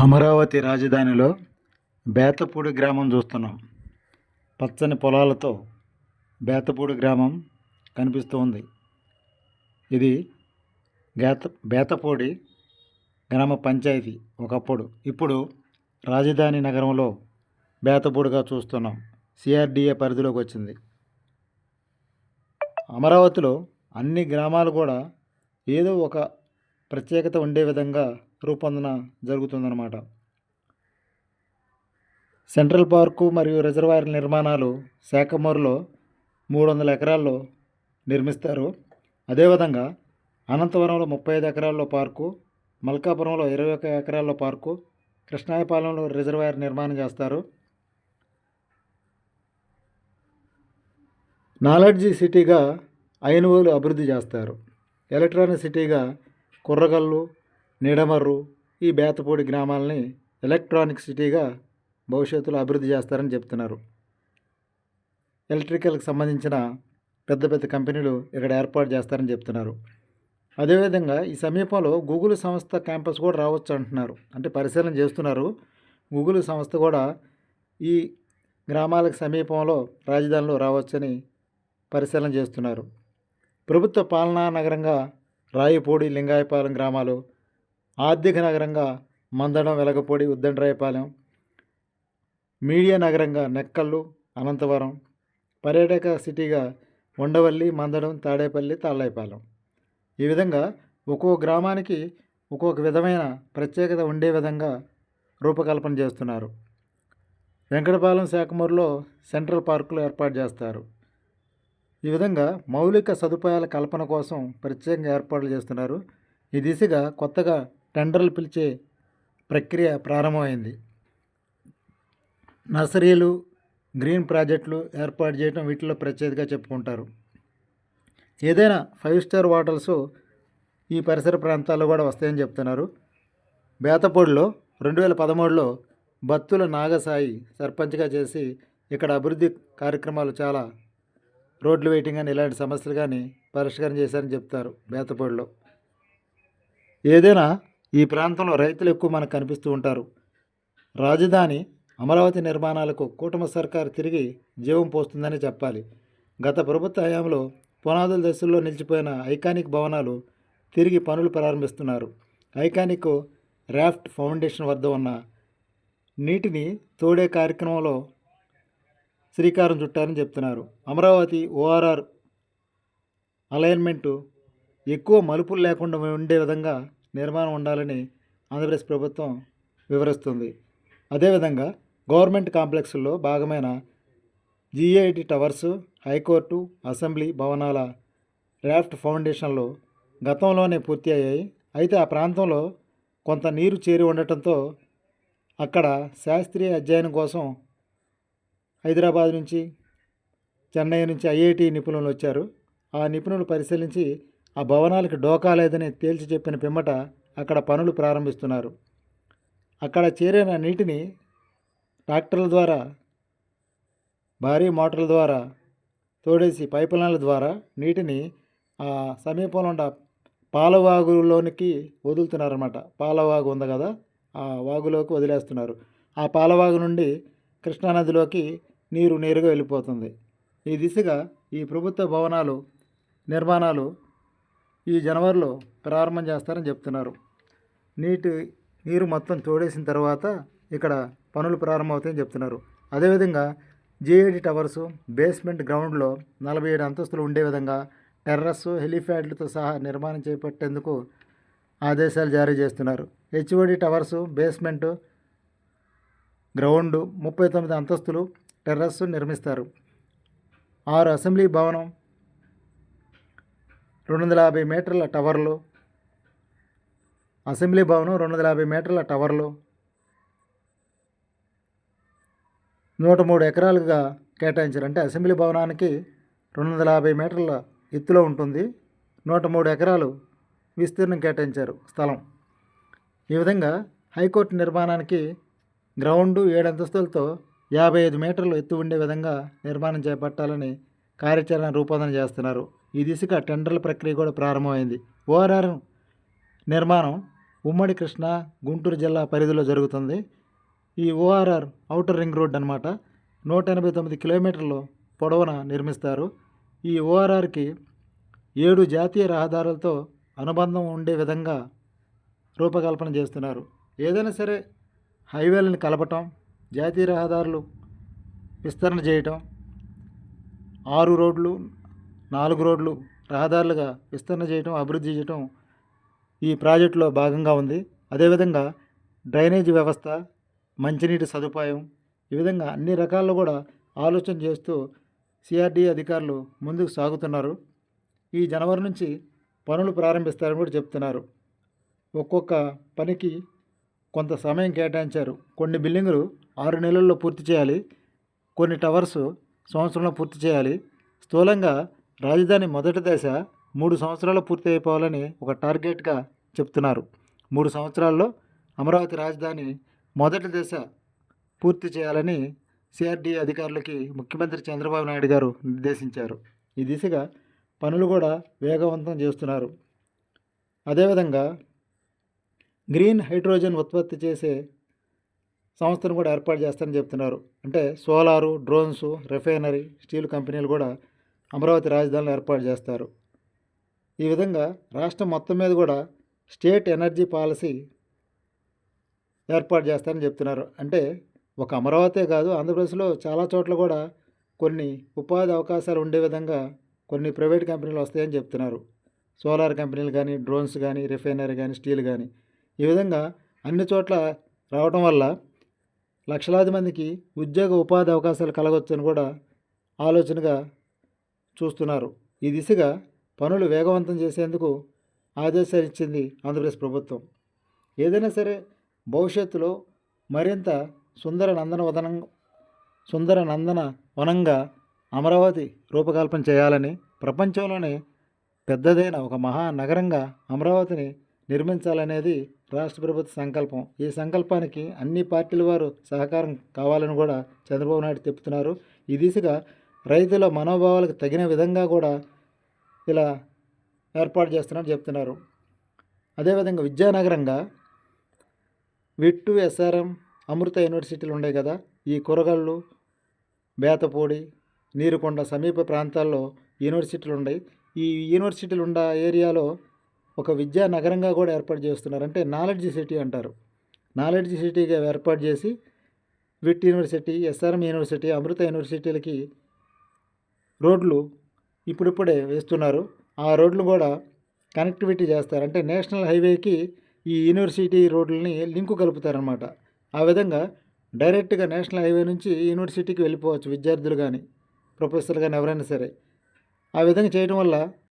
అమరావతి రాజధానిలో బేతపూడి గ్రామం చూస్తున్నాం. పచ్చని పొలాలతో బేతపూడి గ్రామం కనిపిస్తూ ఉంది ఇది బేత బేతపూడి గ్రామ పంచాయతీ ఒకప్పుడు. ఇప్పుడు రాజధాని నగరంలో బేతపూడిగా చూస్తున్నాం. సిఆర్డిఏ పరిధిలోకి వచ్చింది. అమరావతిలో అన్ని గ్రామాలు కూడా ఏదో ఒక ప్రత్యేకత ఉండే విధంగా రూపొందన జరుగుతుందన్నమాట. సెంట్రల్ పార్కు మరియు రిజర్వాయర్ నిర్మాణాలు శాఖమూరులో మూడు వందల ఎకరాల్లో నిర్మిస్తారు. అదేవిధంగా అనంతవరంలో ముప్పై ఐదు ఎకరాల్లో పార్కు మల్కాపురంలో ఇరవై ఒక ఎకరాల్లో పార్కు కృష్ణాయపాలెంలో రిజర్వాయర్ నిర్మాణం చేస్తారు. నాలెడ్జీ సిటీగా అయినవోలు అభివృద్ధి చేస్తారు. ఎలక్ట్రానిక్ సిటీగా కుర్రగల్లు నిడమర్రు ఈ బేతపూడి గ్రామాలని ఎలక్ట్రానిక్ సిటీగా భవిష్యత్తులో అభివృద్ధి చేస్తారని చెప్తున్నారు. ఎలక్ట్రికల్కి సంబంధించిన పెద్ద పెద్ద కంపెనీలు ఇక్కడ ఏర్పాటు చేస్తారని చెప్తున్నారు. అదేవిధంగా ఈ సమీపంలో గూగుల్ సంస్థ క్యాంపస్ కూడా రావచ్చు అంటున్నారు. అంటే పరిశీలన చేస్తున్నారు. గూగుల్ సంస్థ కూడా ఈ గ్రామాలకు సమీపంలో రాజధానిలో రావచ్చని పరిశీలన చేస్తున్నారు. ప్రభుత్వ పాలనా నగరంగా రాయపూడి లింగాయపాలెం గ్రామాలు ఆర్థిక నగరంగా మందడం వెలగపూడి ఉద్దండరాయపాలెం మీడియా నగరంగా నెక్కల్లు అనంతవరం పర్యాటక సిటీగా ఉండవల్లి మందడం తాడేపల్లి తాళ్ళాయిపాలెం ఈ విధంగా ఒక్కో గ్రామానికి ఒక్కొక్క విధమైన ప్రత్యేకత ఉండే విధంగా రూపకల్పన చేస్తున్నారు. వెంకటపాలెం శాఖమూరులో సెంట్రల్ పార్కులు ఏర్పాటు చేస్తారు. ఈ విధంగా మౌలిక సదుపాయాల కల్పన కోసం ప్రత్యేకంగా ఏర్పాట్లు చేస్తున్నారు. ఈ దిశగా కొత్తగా టెండర్లు పిలిచే ప్రక్రియ ప్రారంభమైంది. నర్సరీలు గ్రీన్ ప్రాజెక్టులు ఏర్పాటు చేయడం వీటిలో ప్రత్యేకతగా చెప్పుకుంటారు. ఏదైనా ఫైవ్ స్టార్ హోటల్స్ ఈ పరిసర ప్రాంతాల్లో కూడా వస్తాయని చెప్తున్నారు. బేతపూడిలో రెండు వేల పదమూడులో బత్తుల నాగసాయి సర్పంచ్గా చేసి ఇక్కడ అభివృద్ధి కార్యక్రమాలు చాలా రోడ్లు వెయిటింగ్ అని ఇలాంటి సమస్యలు కానీ పరిష్కారం చేశారని చెప్తారు బేతపూడిలో. ఏదైనా ఈ ప్రాంతంలో రైతులు ఎక్కువ మనకు కనిపిస్తూ ఉంటారు. రాజధాని అమరావతి నిర్మాణాలకు కూటమి సర్కారు తిరిగి జీవం పోస్తుందని చెప్పాలి. గత ప్రభుత్వ హయాంలో పునాదుల దశల్లో నిలిచిపోయిన ఐకానిక్ భవనాలు తిరిగి పనులు ప్రారంభిస్తున్నారు. ఐకానిక్ రాఫ్ట్ ఫౌండేషన్ వద్ద ఉన్న నీటిని తోడే కార్యక్రమంలో శ్రీకారం చుట్టారని చెప్తున్నారు. అమరావతి ఓఆర్ఆర్ అలైన్మెంటు ఎక్కువ మలుపులు లేకుండా ఉండే విధంగా నిర్మాణం ఉండాలని ఆంధ్రప్రదేశ్ ప్రభుత్వం వివరిస్తుంది. అదేవిధంగా గవర్నమెంట్ కాంప్లెక్స్లో భాగమైన GIT towers high court assembly భవనాల రాఫ్ట్ ఫౌండేషన్లు గతంలోనే పూర్తి అయ్యాయి అయితే ఆ ప్రాంతంలో కొంత నీరు చేరి ఉండటంతో అక్కడ శాస్త్రీయ అధ్యయనం కోసం హైదరాబాద్ నుంచి చెన్నై నుంచి ఐఐటి నిపుణులు వచ్చారు. ఆ నిపుణులు పరిశీలించి ఆ భవనాలకు డోకా లేదని తేల్చి చెప్పిన పిమ్మట అక్కడ పనులు ప్రారంభిస్తున్నారు. అక్కడ చేరిన నీటిని ట్రాక్టర్ల ద్వారా భారీ మోటార్ల ద్వారా తోడేసి పైపులైన్ల ద్వారా నీటిని ఆ సమీపంలో ఉన్న పాలవాగులోనికి వదులుతున్నారన్నమాట. పాలవాగు ఉంది కదా ఆ వాగులోకి వదిలేస్తున్నారు. ఆ పాలవాగు నుండి కృష్ణానదిలోకి నీరు నేరుగా వెళ్ళిపోతుంది. ఈ దిశగా ఈ ప్రభుత్వ భవనాలు నిర్మాణాలు ఈ జనవరిలో ప్రారంభం చేస్తారని చెప్తున్నారు. నీటి నీరు మొత్తం తోడేసిన తర్వాత ఇక్కడ పనులు ప్రారంభమవుతాయని చెప్తున్నారు. అదేవిధంగా జేఏడి టవర్సు బేస్మెంట్ గ్రౌండ్లో నలభై ఏడు అంతస్తులు ఉండే విధంగా టెర్రస్సు హెలిప్యాడ్లతో సహా నిర్మాణం చేపట్టేందుకు ఆదేశాలు జారీ చేస్తున్నారు. హెచ్ఓడి టవర్సు బేస్మెంటు గ్రౌండు ముప్పై తొమ్మిది అంతస్తులు టెర్రస్ నిర్మిస్తారు. ఆరు అసెంబ్లీ భవనం రెండు వందల యాభై మీటర్ల టవర్లు. అసెంబ్లీ భవనం రెండు వందల యాభై మీటర్ల టవర్లు. నూట మూడు ఎకరాలుగా కేటాయించారు అంటే అసెంబ్లీ భవనానికి రెండు వందల యాభై మీటర్ల ఎత్తులో ఉంటుంది. నూట మూడు ఎకరాలు విస్తీర్ణం కేటాయించారు స్థలం. ఈ విధంగా హైకోర్టు నిర్మాణానికి గ్రౌండు ఏడు అంతస్తులతో యాభై ఐదు మీటర్లు ఎత్తు ఉండే విధంగా నిర్మాణం చేపట్టాలని కార్యాచరణ రూపొందన చేస్తున్నారు. ఈ దిశగా టెండర్ల ప్రక్రియ కూడా ప్రారంభమైంది. ఓఆర్ఆర్ నిర్మాణం ఉమ్మడి కృష్ణా గుంటూరు జిల్లా పరిధిలో జరుగుతుంది. ఈ ఓఆర్ఆర్ ఔటర్ రింగ్ రోడ్ అనమాట నూట ఎనభై తొమ్మిది కిలోమీటర్లు పొడవున నిర్మిస్తారు. ఈ ఓఆర్ఆర్కి ఏడు జాతీయ రహదారులతో అనుబంధం ఉండే విధంగా రూపకల్పన చేస్తున్నారు. ఏదైనా సరే హైవేలను కలపటం జాతీయ రహదారులు విస్తరణ చేయటం ఆరు రోడ్లు నాలుగు రోడ్లు రహదారులుగా విస్తరణ చేయటం అభివృద్ధి చేయటం ఈ ప్రాజెక్టులో భాగంగా ఉంది. అదేవిధంగా డ్రైనేజ్ వ్యవస్థ మంచినీటి సదుపాయం ఈ విధంగా అన్ని రకాల్లో కూడా ఆలోచన చేస్తూ సిఆర్డీ అధికారులు ముందుకు సాగుతున్నారు. ఈ జనవరి నుంచి పనులు ప్రారంభిస్తారని కూడా చెప్తున్నారు. ఒక్కొక్క పనికి కొంత సమయం కేటాయించారు. కొన్ని బిల్డింగులు ఆరు నెలల్లో పూర్తి చేయాలి. కొన్ని టవర్స్ సంవత్సరంలో పూర్తి చేయాలి. స్థూలంగా రాజధాని మొదటి దశ మూడు సంవత్సరాలు పూర్తి అయిపోవాలని ఒక టార్గెట్గా చెప్తున్నారు. మూడు సంవత్సరాల్లో అమరావతి రాజధాని మొదటి దశ పూర్తి చేయాలని సిఆర్డీ అధికారులకి ముఖ్యమంత్రి చంద్రబాబు నాయుడు గారు నిర్దేశించారు. ఈ దిశగా పనులు కూడా వేగవంతం చేస్తున్నారు. అదేవిధంగా గ్రీన్ హైడ్రోజన్ ఉత్పత్తి చేసే సంస్థను కూడా ఏర్పాటు చేస్తారని చెప్తున్నారు. అంటే సోలారు డ్రోన్స్ రిఫైనరీ స్టీల్ కంపెనీలు కూడా అమరావతి రాజధానిలో ఏర్పాటు చేస్తారు. ఈ విధంగా రాష్ట్రం మొత్తం మీద కూడా స్టేట్ ఎనర్జీ పాలసీ ఏర్పాటు చేస్తారని చెప్తున్నారు. అంటే ఒక అమరావతే కాదు ఆంధ్రప్రదేశ్లో చాలా చోట్ల కూడా కొన్ని ఉపాధి అవకాశాలు ఉండే విధంగా కొన్ని ప్రైవేట్ కంపెనీలు వస్తాయని చెప్తున్నారు. సోలార్ కంపెనీలు కానీ డ్రోన్స్ కానీ రిఫైనరీ కానీ స్టీల్ కానీ. ఈ విధంగా అన్ని చోట్ల రావడం వల్ల లక్షలాది మందికి ఉద్యోగ ఉపాధి అవకాశాలు కలగవచ్చని కూడా ఆలోచనగా చూస్తున్నారు. ఈ దిశగా పనులు వేగవంతం చేసేందుకు ఆదేశాలు ఇచ్చింది ఆంధ్రప్రదేశ్ ప్రభుత్వం. ఏదైనా సరే భవిష్యత్తులో మరింత సుందర నందన వదనం సుందర నందన వనంగా అమరావతి రూపకల్పన చేయాలని ప్రపంచంలోనే పెద్దదైన ఒక మహానగరంగా అమరావతిని నిర్మించాలనేది రాష్ట్ర ప్రభుత్వ సంకల్పం. ఈ సంకల్పానికి అన్ని పార్టీల వారు సహకారం కావాలని కూడా చంద్రబాబు నాయుడు చెప్తున్నారు. ఈ దిశగా రైతుల మనోభావాలకు తగిన విధంగా కూడా ఇలా ఏర్పాటు చేస్తున్నట్టు చెప్తున్నారు. అదేవిధంగా విద్యానగరంగా విట్టు ఎస్ఆర్ఎం అమృత యూనివర్సిటీలు ఉన్నాయి కదా. ఈ కూరగాళ్ళు బేతపూడి నీరుకొండ సమీప ప్రాంతాల్లో యూనివర్సిటీలు ఉన్నాయి. ఈ యూనివర్సిటీలు ఉన్న ఏరియాలో ఒక విద్యా నగరంగా కూడా ఏర్పాటు చేస్తున్నారు. అంటే నాలెడ్జ్ సిటీ అంటారు. నాలెడ్జ్ సిటీగా ఏర్పాటు చేసి VIT university SRM university Amrita యూనివర్సిటీలకి రోడ్లు ఇప్పుడిప్పుడే వేస్తున్నారు. ఆ రోడ్లు కూడా కనెక్టివిటీ చేస్తారు. అంటే నేషనల్ హైవేకి ఈ యూనివర్సిటీ రోడ్లని లింకు కలుపుతారనమాట ఆ విధంగా డైరెక్ట్గా నేషనల్ హైవే నుంచి యూనివర్సిటీకి వెళ్ళిపోవచ్చు విద్యార్థులు కానీ ప్రొఫెసర్లు కానీ ఎవరైనా సరే. ఆ విధంగా చేయడం వల్ల